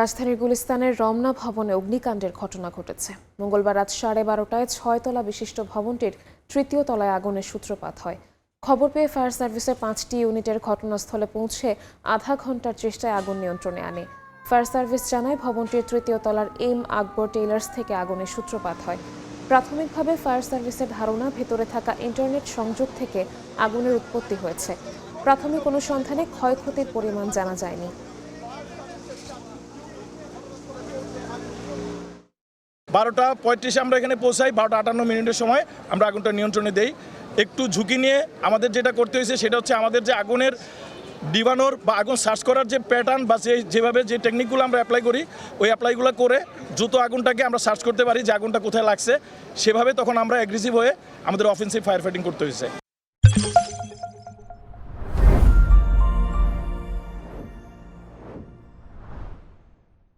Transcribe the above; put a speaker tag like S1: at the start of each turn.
S1: রাজধানীর গুলিস্তানের রমনা ভবনে অগ্নিকাণ্ডের ঘটনা ঘটেছে। মঙ্গলবার রাত সাড়ে বারোটায় ছয়তলা বিশিষ্ট ভবনটির তৃতীয় তলায় আগুনের সূত্রপাত হয়। খবর পেয়ে ফায়ার সার্ভিসের পাঁচটি ইউনিটের ঘটনাস্থলে পৌঁছে আধা ঘণ্টার চেষ্টায় আগুন নিয়ন্ত্রণে আনে। ফায়ার সার্ভিস জানায়, ভবনটির তৃতীয় তলার এম আকবর টেইলার্স থেকে আগুনের সূত্রপাত হয়। প্রাথমিকভাবে ফায়ার সার্ভিসের ধারণা, ভেতরে থাকা ইন্টারনেট সংযোগ থেকে আগুনের উৎপত্তি হয়েছে। প্রাথমিক অনুসন্ধানে ক্ষয়ক্ষতির পরিমাণ জানা যায়নি।
S2: বারোটা পঁয়ত্রিশে আমরা এখানে পৌঁছাই, বারোটা আটান্ন মিনিটের সময় আমরা আগুনটা নিয়ন্ত্রণে দেই। একটু ঝুঁকি নিয়ে আমাদের যেটা করতে হয়েছে সেটা হচ্ছে আমাদের যে আগুনের ডিবানোর বা আগুন সার্চ করার যে প্যাটার্ন বা যে যেভাবে যে টেকনিকগুলো আমরা অ্যাপ্লাই করি, ওই অ্যাপ্লাইগুলো করে দ্রুত আগুনটাকে আমরা সার্চ করতে পারি যে আগুনটা কোথায় লাগছে। সেভাবে তখন আমরা অ্যাগ্রেসিভ হয়ে আমাদের অফেন্সিভ ফায়ার ফাইটিং করতে হয়েছে।